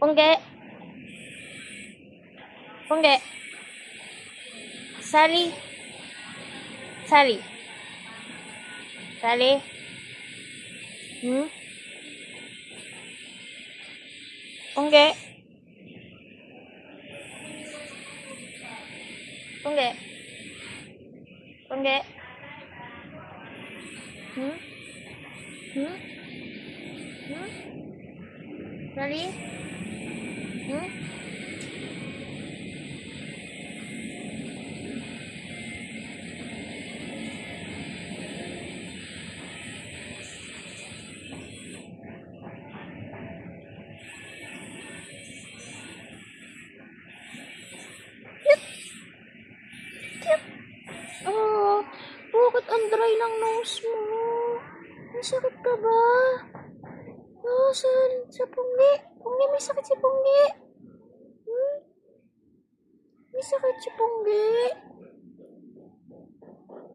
Pungge. Pungge. Sally. Sally. Sally. Hmm? Pungge. Pungge. Pungge. Hmm? Hmm? Hmm? Sally? Oh, dry ng nose mo? May sakit ka ba? Saan? Sa punggi. Punggi, may sakit si punggi. May sakit si punggi.